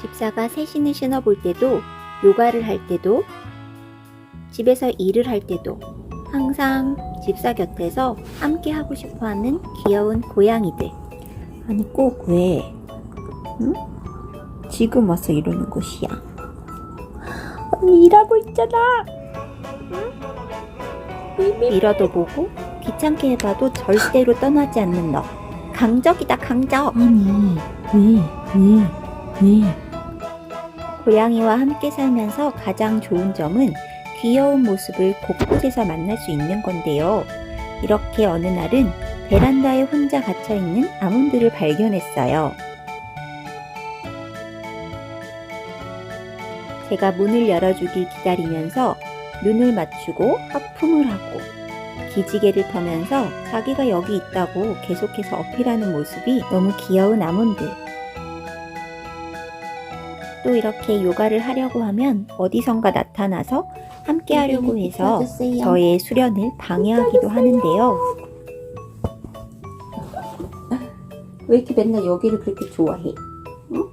집사가 새 신을 신어볼 때도, 요가를 할 때도, 집에서 일을 할 때도 항상 집사 곁에서 함께 하고 싶어 하는 귀여운 고양이들. 아니, 꼭 왜? 응? 지금 와서 이러는 것이야. 언니 일하고 있잖아. 밀어도 보고 귀찮게 해봐도 절대로 떠나지 않는 너. 강적이다 강적. 아니, 왜, 왜, 왜? 고양이와 함께 살면서 가장 좋은 점은 귀여운 모습을 곳곳에서 만날 수 있는 건데요. 이렇게 어느 날은 베란다에 혼자 갇혀 있는 아몬드를 발견했어요. 제가 문을 열어주길 기다리면서 눈을 맞추고 하품을 하고 기지개를 펴면서 자기가 여기 있다고 계속해서 어필하는 모습이 너무 귀여운 아몬드. 또 이렇게 요가를 하려고 하면 어디선가 나타나서 함께 하려고 해서 저의 수련을 방해하기도 하는데요. 왜 이렇게 맨날 여기를 그렇게 좋아해? 응?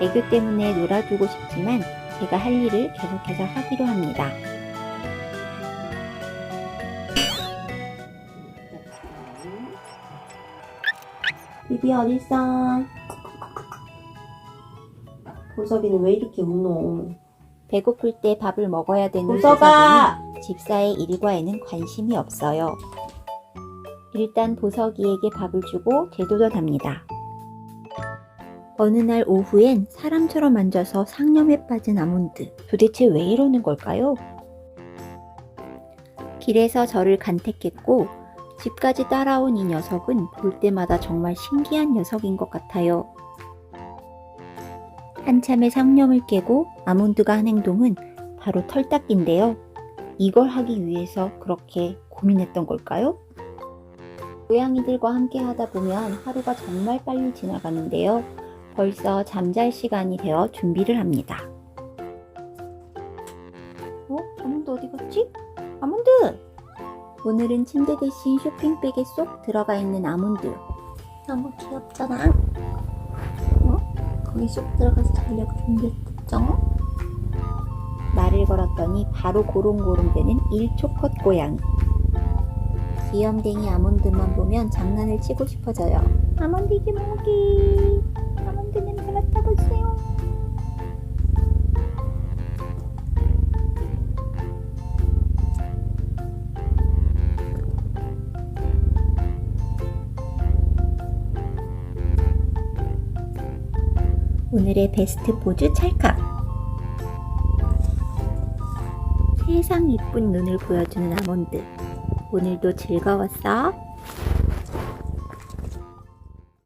애교 때문에 놀아주고 싶지만 제가 할 일을 계속해서 하기로 합니다. 비비 어딨어? 보석이는 왜 이렇게 우노? 배고플 때 밥을 먹어야 되는 보석아! 보석이는 집사의 일과에는 관심이 없어요. 일단 보석이에게 밥을 주고 되돌아답니다. 어느 날 오후엔 사람처럼 앉아서 상념에 빠진 아몬드. 도대체 왜 이러는 걸까요? 길에서 저를 간택했고 집까지 따라온 이 녀석은 볼 때마다 정말 신기한 녀석인 것 같아요. 한참의 상념을 깨고 아몬드가 한 행동은 바로 털 닦기인데요. 이걸 하기 위해서 그렇게 고민했던 걸까요? 고양이들과 함께 하다 보면 하루가 정말 빨리 지나가는데요. 벌써 잠잘 시간이 되어 준비를 합니다. 어? 아몬드 어디 갔지? 아몬드! 오늘은 침대 대신 쇼핑백에 쏙 들어가 있는 아몬드. 너무 귀엽잖아. 어? 거기 쏙 들어가서 자려고 준비했죠? 말을 걸었더니 바로 고롱고롱대는 1초 컷 고양이. 귀염댕이 아몬드만 보면 장난을 치고 싶어져요. 아몬드 이게 뭐기? 맡아보세요. 오늘의 베스트 포즈 찰칵. 세상 이쁜 눈을 보여주는 아몬드. 오늘도 즐거웠어?